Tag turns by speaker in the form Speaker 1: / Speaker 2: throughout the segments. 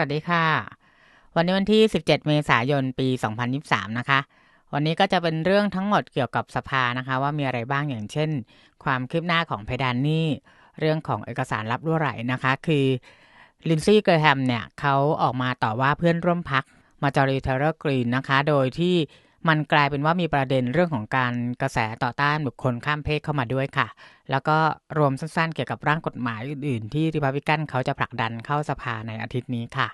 Speaker 1: วัสดีค่ะ วันนี้วันที่ 17 เมษายน ปี 2023 นะคะ วันนี้ก็จะเป็นเรื่องทั้งหมดเกี่ยวกับสภานะคะ ว่ามีอะไรบ้างอย่างเช่น ความคืบหน้าของเพดานหนี้เรื่องของเอกสารรับรั่วไหลนะคะ คือลินซี่เกรแฮมเนี่ยเขาออกมาต่อว่าเพื่อนร่วมพักมาจอรีเทอร์กรีนนะคะ โดยที่ มันกลายเป็นว่ามีประเด็นเรื่องของการกระแสต่อต้านบุคคลข้ามเพศเข้ามาด้วยค่ะ แล้วก็รวมสั้นๆ เกี่ยวกับร่างกฎหมายอื่น ๆ ที่ริพับลิกันเขาจะผลักดันเข้าสภาในอาทิตย์นี้ค่ะ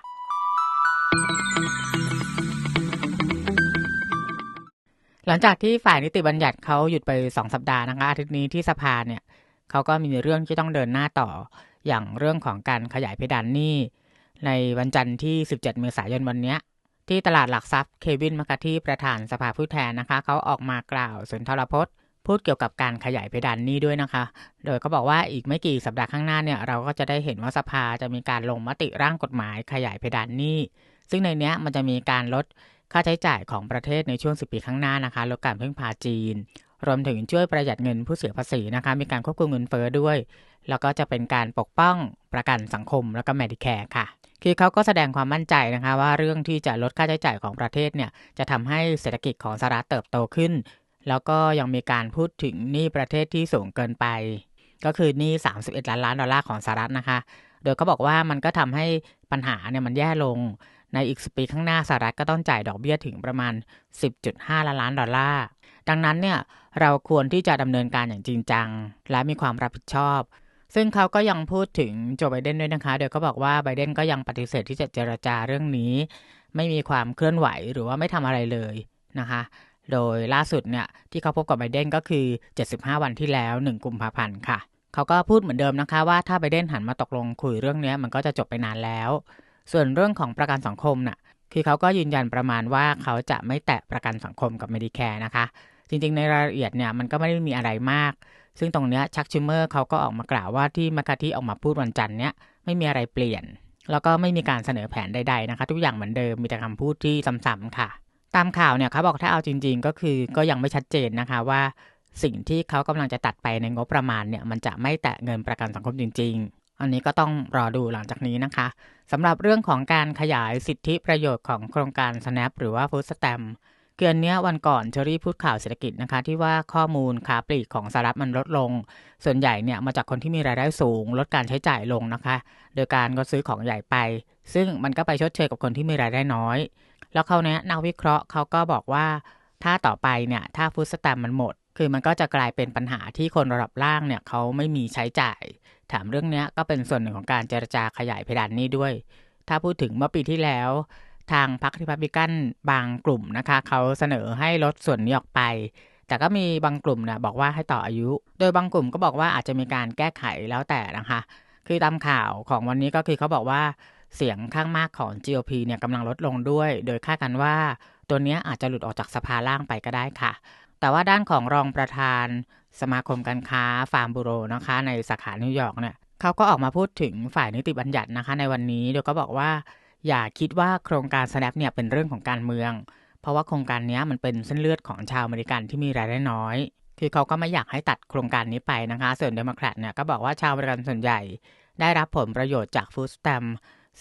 Speaker 1: หลังจากที่ฝ่ายนิติบัญญัติเขาหยุดไป 2 สัปดาห์นะคะอาทิตย์นี้ที่สภาเนี่ยเขาก็มีเรื่องที่ต้องเดินหน้าต่ออย่างเรื่องของการขยายเพดานหนี้ในวันจันทร์ที่ 17 เมษายนวันนี้ ที่ตลาดหลักทรัพย์เควินมาคาที่ประธานสภาผู้แทนนะคะ เขาออกมากล่าวสุนทรพจน์ พูดเกี่ยวกับการขยายเพดานนี้ด้วยนะคะ โดยก็บอกว่าอีกไม่กี่สัปดาห์ข้างหน้าเนี่ยเราก็จะได้เห็นว่าสภาจะมีการลงมติร่างกฎหมายขยายเพดานนี้ ซึ่งในนี้มันจะมีการลดค่าใช้จ่ายของประเทศในช่วง 10 ปีข้างหน้านะคะลดการพึ่งพาจีน รวมถึงช่วยประหยัดเงินผู้เสียภาษีนะคะ มีการควบคุมเงินเฟ้อด้วย แล้วก็จะเป็นการปกป้องประกันสังคมแล้วก็ Medicare ค่ะ คือเขาก็แสดงความมั่นใจนะคะว่าเรื่องที่จะลดค่าใช้จ่ายของประเทศเนี่ยจะทำให้เศรษฐกิจของสหรัฐเติบโตขึ้น แล้วก็ยังมีการพูดถึงหนี้ประเทศที่สูงเกินไป ก็คือหนี้ 31 ล้านล้านดอลลาร์ของสหรัฐนะคะ โดยเขาบอกว่ามันก็ทำให้ปัญหาเนี่ยมันแย่ลง ในอีกสปีข้างหน้าสหรัฐก็ต้องจ่ายดอกเบี้ยถึงประมาณ 10.5 ล้านล้านดอลลาร์ ดังนั้นเนี่ยเราควรที่จะดำเนินการอย่างจริงจัง และมีความรับผิดชอบ ซึ่งเขาก็ยังพูดถึงโจไบเดนด้วยนะคะ โดยก็บอกว่าไบเดนก็ยังปฏิเสธที่จะเจรจาเรื่องนี้ ไม่มีความเคลื่อนไหวหรือว่าไม่ทำอะไรเลยนะคะ โดยล่าสุดเนี่ยที่เขาพบกับไบเดนก็คือ 75 วันที่แล้ว 1 กุมภาพันธ์ค่ะ เขาก็พูดเหมือนเดิมนะคะ ว่าถ้าไบเดนหันมาตกลงคุยเรื่องนี้มันก็จะจบไปนานแล้ว ส่วนเรื่องของประกันสังคมน่ะ คือเขาก็ยืนยันประมาณว่าเขาจะไม่แตะประกันสังคมกับเมดิแคร์นะคะ จริงๆในรายละเอียดเนี่ยมันก็ไม่ได้มีอะไรมาก ซึ่งตรงนี้ชักชิมเมอร์เขาก็ออกมากล่าวว่าที่มาคาที่ออกมาพูดวันจันทร์เนี้ยไม่มีอะไรเปลี่ยน แล้วก็ไม่มีการเสนอแผนใดๆนะคะ ทุกอย่างเหมือนเดิมมีแต่คำพูดที่ซ้ำๆค่ะ ตามข่าวเนี่ยเขาบอกถ้าเอาจริง ๆ ก็คือก็ยังไม่ชัดเจนนะคะว่า สิ่งที่เขากำลังจะตัดไปในงบประมาณเนี่ยมันจะไม่แตะเงินประกันสังคมจริง ๆ อันนี้ก็ต้องรอดูหลังจากนี้นะคะสำหรับเรื่องของการขยายสิทธิประโยชน์ของโครงการ Snap หรือว่า Food Stamp เกือนนี้ยวันก่อนเชอรี่พูดข่าวเศรษฐกิจนะคะ ที่ว่าข้อมูลค้าปลีกของสหรัฐมันลดลง ส่วนใหญ่เนี่ยมาจากคนที่มีรายได้สูง ลดการใช้จ่ายลงนะคะ โดยการก็ซื้อของใหญ่ไป ซึ่งมันก็ไปชดเชยกับคนที่มีรายได้น้อย แล้วเขาเนี้ยนักวิเคราะห์เขาก็บอกว่า ถ้าต่อไปเนี่ยถ้าฟูดสแตมมันหมด คือมันก็จะกลายเป็นปัญหาที่คนระดับล่างเนี่ยเขาไม่มีใช้จ่าย ถามเรื่องนี้ก็เป็นส่วนหนึ่งของการเจรจาขยายเพดานนี้ด้วย ถ้าพูดถึงเมื่อปีที่แล้ว ทางพรรคริพับลิกันบางกลุ่มนะคะเขาเสนอให้ลดส่วนนี้ออกไป แต่ก็มีบางกลุ่มนะบอกว่าให้ต่ออายุ โดยบางกลุ่มก็บอกว่าอาจจะมีการแก้ไขแล้วแต่นะคะ คือตามข่าวของวันนี้ก็คือเขาบอกว่าเสียงข้างมากของ GOP เนี่ยกำลังลดลงด้วย โดยคาดกันว่า ตัวนี้อาจจะหลุดออกจากสภาล่างไปก็ได้ค่ะ แต่ว่าด้านของรองประธานสมาคมการค้าฟาร์มบูโรนะคะ ในสาขานิวยอร์กเนี่ยเขาก็ออกมาพูดถึงฝ่ายนิติบัญญัตินะคะ ในวันนี้โดยก็บอกว่า อย่าคิดว่าโครงการ Snap เนี่ยเป็นเรื่องของการเมือง เพราะว่าโครงการนี้มันเป็นเส้นเลือดของชาวอเมริกันที่มีรายได้น้อย คือเขาก็ไม่อยากให้ตัดโครงการนี้ไปนะคะ ส่วนเดโมแครตเนี่ยก็บอกว่าชาวอเมริกันส่วนใหญ่ ได้รับผลประโยชน์จากฟู้ดสแตม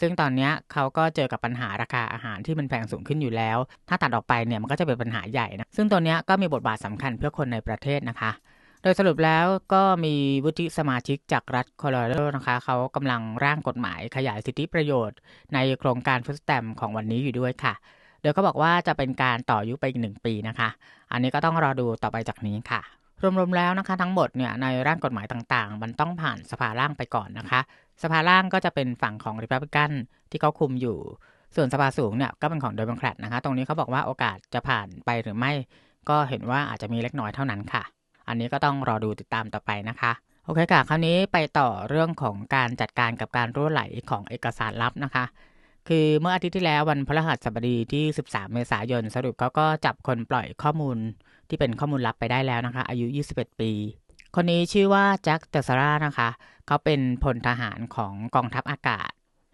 Speaker 1: ซึ่งตอนนี้เขาก็เจอกับปัญหาราคาอาหารที่มันแพงสูงขึ้นอยู่แล้ว ถ้าตัดออกไปเนี่ยมันก็จะเป็นปัญหาใหญ่นะ ซึ่งตัวนี้ก็มีบทบาทสำคัญเพื่อคนในประเทศนะคะ ดยสรุปแล้วก็มีวุฒิสมาชิกจากรัฐโคโลราโดนะคะ เขากำลังร่างกฎหมายขยายสิทธิประโยชน์ ในโครงการฟุตสแตมของวันนี้อยู่ด้วยค่ะ โดยเขาบอกว่าจะเป็นการต่อยุไปอีกหนึ่งปีนะคะ อันนี้ก็ต้องรอดูต่อไปจากนี้ค่ะ รวมๆแล้วนะคะ ทั้งหมดเนี่ยในร่างกฎหมายต่างๆ มันต้องผ่านสภาล่างไปก่อนนะคะ สภาล่างก็จะเป็นฝั่งของริพับลิกันที่เขาคุมอยู่ ส่วนสภาสูงเนี่ยก็เป็นของเดโมแครตนะคะ ตรงนี้เขาบอกว่าโอกาสจะผ่านไปหรือไม่ ก็เห็นว่าอาจจะมีเล็กน้อยเท่านั้นค่ะ อันนี้ก็ต้องรอดูติดตามต่อไปนะคะโอเคค่ะ คราวนี้ไปต่อเรื่องของการจัดการกับการรั่วไหลของเอกสารลับนะคะ คือเมื่ออาทิตย์ที่แล้ววันพฤหัสบดีที่ 13 เมษายน สรุปเขาก็จับคนปล่อยข้อมูลที่เป็นข้อมูลลับไปได้แล้วนะคะ อายุ 21 ปี คนนี้ชื่อว่าแจ็คเตอร์ซาร่านะคะ เขาเป็นพลทหารของกองทัพอากาศ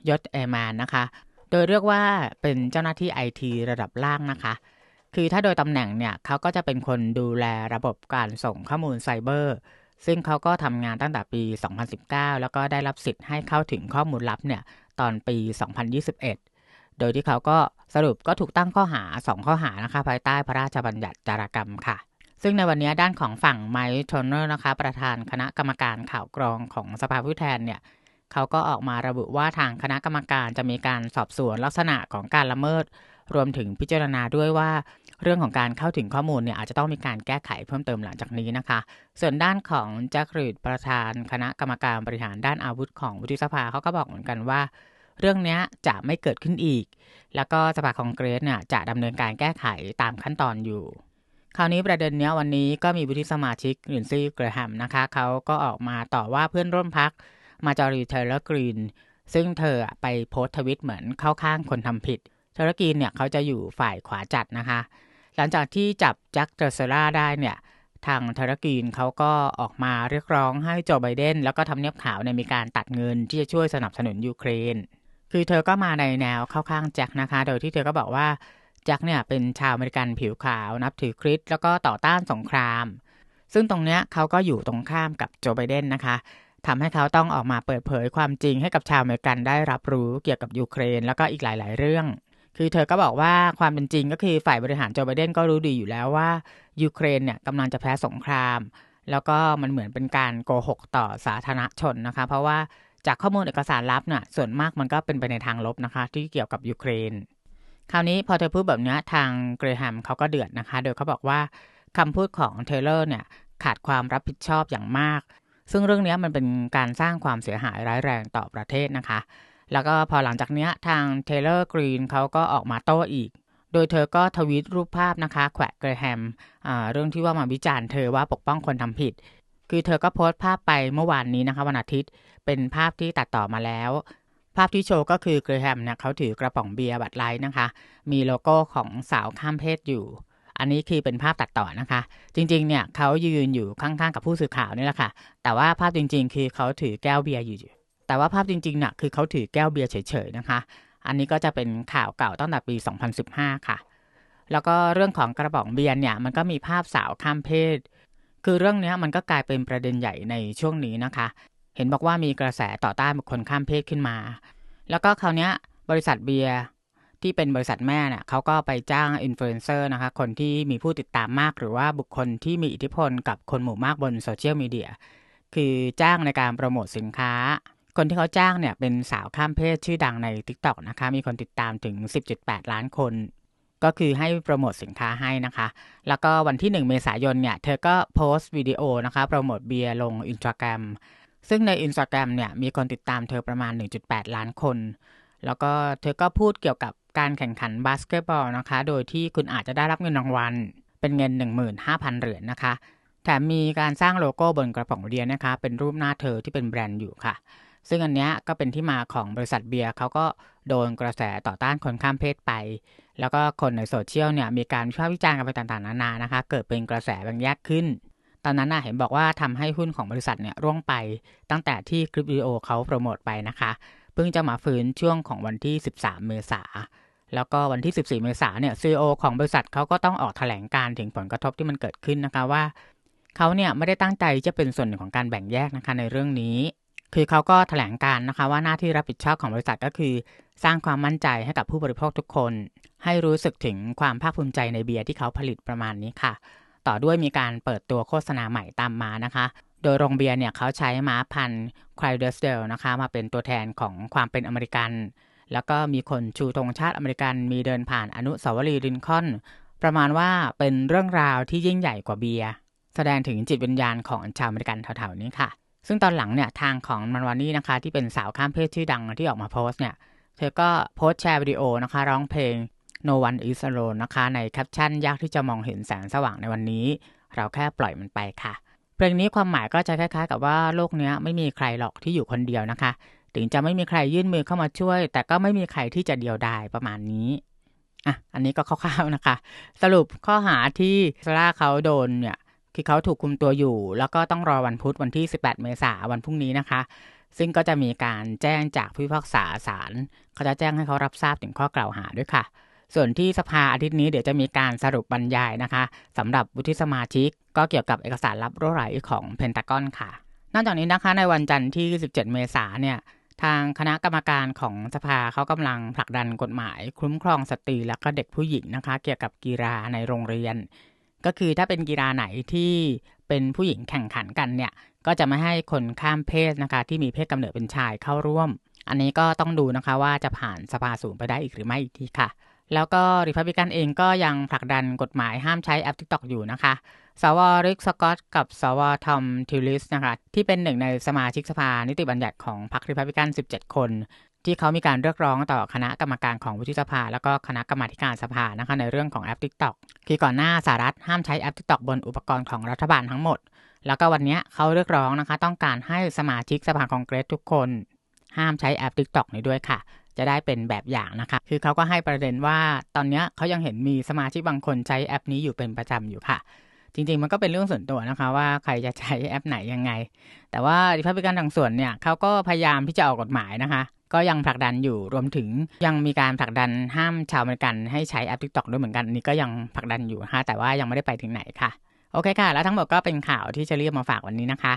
Speaker 1: ยศแอร์แมนนะคะ โดยเรียกว่าเป็นเจ้าหน้าที่ไอทีระดับล่างนะคะ คือถ้าโดยตำแหน่งเนี่ยเขาก็จะเป็นคนดูแลระบบการส่งข้อมูลไซเบอร์ ซึ่งเขาก็ทำงานตั้งแต่ปี 2019 แล้วก็ได้รับสิทธิ์ให้เข้าถึงข้อมูลลับเนี่ยตอนปี 2021 โดยที่เขาก็สรุปก็ถูกตั้งข้อหา 2 ข้อหานะคะภายใต้พระราชบัญญัติจารกรรมค่ะ ซึ่งในวันนี้ด้านของฝั่งไมค์โทนเนอร์นะคะ ประธานคณะกรรมการข่าวกรองของสภาผู้แทนเนี่ยเขาก็ออกมาระบุว่าทางคณะกรรมการจะมีการสอบสวนลักษณะของการละเมิด รวมถึงพิจารณาด้วยว่า เรื่องของการเข้าถึงข้อมูลเนี่ยอาจจะต้องมีการแก้ไขเพิ่มเติมหลังจากนี้นะคะ ส่วนด้านของแจ็ครีดประธานคณะกรรมการบริหารด้านอาวุธของวุฒิสภาเขาก็บอกเหมือนกันว่า เรื่องนี้จะไม่เกิดขึ้นอีก แล้วก็สภาคองเกรสเนี่ยจะดำเนินการแก้ไขตามขั้นตอนอยู่คราวนี้ประเด็นนี้วันนี้ก็มีวุฒิสมาชิกลินซี่เกรแฮมนะคะเขาก็ออกมาต่อว่าเพื่อนร่วมพักมาจอรีเทเลอร์กรีนซึ่งเธอไปโพสทวิตเหมือนเข้าข้างคนทำผิดเทเลกรีนเนี่ยเขาจะอยู่ฝ่ายขวาจัดนะคะ หลังจากที่จับแจ็คเตอร์เซราได้เนี่ยทางเทรกีนเขาก็ออกมาเรียกร้องให้โจไบเดนแล้วก็ทำเนียบขาวเนี่ยมีการตัดเงินที่จะช่วยสนับสนุนยูเครน คือเธอก็มาในแนวเข้าข้างแจ็คนะคะ โดยที่เธอก็บอกว่าแจ็คเนี่ยเป็นชาวอเมริกันผิวขาวนับถือคริสต์แล้วก็ต่อต้านสงคราม ซึ่งตรงเนี้ยเขาก็อยู่ตรงข้ามกับโจไบเดนนะคะทำให้เขาต้องออกมาเปิดเผยความจริงให้กับชาวอเมริกันได้รับรู้เกี่ยวกับยูเครน แล้วก็อีกหลาย ๆ เรื่อง คือเธอก็บอกว่าความเป็นจริงก็คือฝ่ายบริหารโจไบเดนก็รู้ดีอยู่แล้วว่ายูเครนเนี่ยกำลังจะแพ้สงคราม แล้วก็มันเหมือนเป็นการโกหกต่อสาธารณชนนะคะ เพราะว่าจากข้อมูลเอกสารลับเนี่ยส่วนมากมันก็เป็นไปในทางลบนะคะ ที่เกี่ยวกับยูเครน คราวนี้พอเธอพูดแบบนี้ทางเกรแฮมเขาก็เดือดนะคะ โดยเขาบอกว่าคำพูดของเทเลอร์เนี่ยขาดความรับผิดชอบอย่างมาก ซึ่งเรื่องนี้มันเป็นการสร้างความเสียหายร้ายแรงต่อประเทศนะคะ แล้วก็พอหลังจากนี้ทางเทเลอร์กรีนเขาก็ออกมาโต้อีก โดยเธอก็ทวีตรูปภาพนะคะแขวะเกรแฮมเรื่องที่ว่ามาวิจารณ์เธอว่าปกป้องคนทำผิด คือเธอก็โพสต์ภาพไปเมื่อวานนี้นะคะวันอาทิตย์เป็นภาพที่ตัดต่อมาแล้ว ภาพที่โชว์ก็คือเกรแฮมเนี่ยเขาถือกระป๋องเบียร์บัตรไลท์นะคะ มีโลโก้ของสาวข้ามเพศอยู่อันนี้คือเป็นภาพตัดต่อนะคะ จริง ๆ เนี่ยเขายืนอยู่ข้างๆ กับผู้สื่อข่าวนี่แหละค่ะ แต่ว่าภาพจริง ๆ คือเขาถือแก้วเบียร์อยู่ แต่ว่าภาพจริงๆน่ะคือเขาถือแก้วเบียร์เฉยๆนะคะ อันนี้ก็จะเป็นข่าวเก่าตั้งแต่ปี 2015 ค่ะ แล้วก็เรื่องของกระป๋องเบียร์เนี่ยมันก็มีภาพสาวข้ามเพศ คือเรื่องนี้มันก็กลายเป็นประเด็นใหญ่ในช่วงนี้นะคะ เห็นบอกว่ามีกระแสต่อต้านบุคคลข้ามเพศขึ้นมา แล้วก็คราวนี้บริษัทเบียร์ที่เป็นบริษัทแม่เนี่ยเขาก็ไปจ้างอินฟลูเอนเซอร์นะคะ คนที่มีผู้ติดตามมาก หรือว่าบุคคลที่มีอิทธิพลกับคนหมู่มากบนโซเชียลมีเดีย คือจ้างในการโปรโมทสินค้า คนที่เขาจ้างเนี่ยเป็นสาวข้ามเพศชื่อดังใน TikTok นะคะ มีคนติดตามถึง 10.8 ล้านคน ก็คือให้โปรโมทสินค้าให้นะคะ แล้วก็วันที่ 1 เมษายนเนี่ย เธอก็โพสต์วิดีโอนะคะ โปรโมทเบียร์ลงอินสตาแกรมซึ่งในอินสตาแกรมเนี่ยมีคนติดตามเธอประมาณ 1.8 ล้านคน แล้วก็เธอก็พูดเกี่ยวกับการแข่งขันบาสเกตบอลนะคะ โดยที่คุณอาจจะได้รับเงินรางวัล เป็นเงิน 15,000 เหรียญนนะคะ แถมมีการสร้างโลโก้บนกระป๋องเบียร์นะคะ เป็นรูปหน้าเธอที่เป็นแบรนด์อยู่ค่ะ ซึ่งอันนี้ก็เป็นที่มาของบริษัทเบียร์เขาก็โดนกระแสต่อต้านคนข้ามเพศไป แล้วก็คนในโซเชียลเนี่ยมีการวิพากษ์วิจารณ์กันไปต่างๆนานานะคะ เกิดเป็นกระแสแบ่งแยกขึ้น ตอนนั้นน่ะเห็นบอกว่าทำให้หุ้นของบริษัทเนี่ยร่วงไปตั้งแต่ที่คลิปวิดีโอเขาโปรโมทไปนะคะ เพิ่งจะมาฟื้นช่วงของวันที่ 13 เมษาแล้วก็วันที่ 14 เมษาเนี่ยซีอของบริษัทเขาก็ต้องออกแถลงการถึงผลกระทบที่มันเกิดขึ้นนะคะว่าเขาเนี่ยไม่ได้ตั้งใจจะเป็นส่วนหนึ่งของการแบ่งแยกนะคะในเรื่องนี้ คือเขาก็แถลงการนะคะว่าหน้าที่รับผิดชอบของบริษัทก็คือ สร้างความมั่นใจให้กับผู้บริโภคทุกคน ให้รู้สึกถึงความภาคภูมิใจในเบียร์ที่เขาผลิตประมาณนี้ค่ะ ต่อด้วยมีการเปิดตัวโฆษณาใหม่ตามมานะคะ โดยโรงเบียร์เนี่ยเขาใช้ม้าพันธุ์คลายเดสเดลนะคะมาเป็นตัวแทนของความเป็นอเมริกัน แล้วก็มีคนชูธงชาติอเมริกันมีเดินผ่านอนุสาวรีย์ลินคอนประมาณว่าเป็นเรื่องราวที่ยิ่งใหญ่กว่าเบียร์แสดงถึงจิตวิญญาณของชาวอเมริกันแถวๆนี้ค่ะ ซึ่งตอนหลังเนี่ยทางของมันวานี่นะคะ ที่เป็นสาวข้ามเพศชื่อดังที่ออกมาโพสต์เนี่ยเธอก็โพสต์แชร์วิดีโอนะคะ ร้องเพลง No One Is Alone นะคะ ในแคปชั่นยากที่จะมองเห็นแสงสว่างในวันนี้ เราแค่ปล่อยมันไปค่ะ เพลงนี้ความหมายก็จะคล้ายๆ กับว่าโลกนี้ไม่มีใครหรอกที่อยู่คนเดียวนะคะ ถึงจะไม่มีใครยื่นมือเข้ามาช่วย แต่ก็ไม่มีใครที่จะเดียวดายประมาณนี้อะอันนี้ก็คร่าวๆนะคะ สรุปข้อหาที่ซาร่าเขาโดนเนี่ย คือเขาถูกคุมตัวอยู่ แล้วก็ต้องรอวันพุธวันที่ 18 เมษายนวันพรุ่งนี้นะคะ ซึ่งก็จะมีการแจ้งจากผู้พิพากษาศาลเขาจะแจ้งให้เขารับทราบถึงข้อกล่าวหาด้วยค่ะ ส่วนที่สภาอาทิตย์นี้เดี๋ยวจะมีการสรุปบรรยายนะคะสำหรับวุฒิสมาชิก ก็เกี่ยวกับเอกสารลับรั่วไหลของเพนตากอนค่ะ นอกจากนี้นะคะในวันจันทร์ที่ 17 เมษายนเนี่ยทางคณะกรรมการของสภาเขากำลังผลักดันกฎหมาย คุ้มครองสตรีและก็เด็กผู้หญิงนะคะ เกี่ยวกับกีฬาในโรงเรียน ก็คือถ้าเป็นกีฬาไหนที่เป็นผู้หญิงแข่งขันกันเนี่ยก็จะไม่ให้คนข้ามเพศนะคะ ที่มีเพศกำเนิดเป็นชายเข้าร่วม อันนี้ก็ต้องดูนะคะว่าจะผ่านสภาสูงไปได้อีกหรือไม่อีกทีค่ะ แล้วก็ริพับลิกันเองก็ยังผลักดันกฎหมายห้ามใช้แอป TikTok อยู่นะคะสวริกสกอตกับสวทอมทิลลิสนะคะที่เป็นหนึ่งในสมาชิกสภานิติบัญญัติของพรรคริพับลิกัน 17 คน ที่เขามีการเรียกร้องต่อคณะกรรมการของวุฒิสภา แล้วก็คณะกรรมาการสภานะคะในเรื่องของแอป TikTok คือก่อนหน้าสหรัฐห้ามใช้แอป TikTok บนอุปกรณ์ของรัฐบาลทั้งหมด แล้วก็วันนี้เขาเรียกร้องนะคะต้องการให้สมาชิกสภาคองเกรสทุกคน ห้ามใช้แอป TikTok นี้ด้วยค่ะ จะได้เป็นแบบอย่างนะคะ คือเขาก็ให้ประเด็นว่าตอนนี้เขายังเห็นมีสมาชิกบางคนใช้แอปนี้อยู่เป็นประจำอยู่ค่ะจริงๆ มันก็เป็นเรื่องส่วนตัวนะคะว่าใครจะใช้แอปไหนยังไง แต่ว่าริพับลิกันบางส่วนเนี่ยเขาก็พยายามที่จะออกกฎหมายนะคะ ก็ยังผลักดันอยู่รวมถึงยังมีการผลักดันห้ามชาวอเมริกันให้ใช้แอปทิกตอกด้วยเหมือนกันนี่ก็ยังผลักดันอยู่ฮะแต่ว่ายังไม่ได้ไปถึงไหนค่ะ โอเคค่ะ แล้วทั้งหมดก็เป็นข่าวที่จะเรียกมาฝากวันนี้นะคะ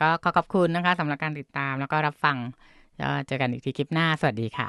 Speaker 1: ก็ขอขอบคุณนะคะสำหรับการติดตามแล้วก็รับฟังแล้วเจอกันอีกทีคลิปหน้าสวัสดีค่ะ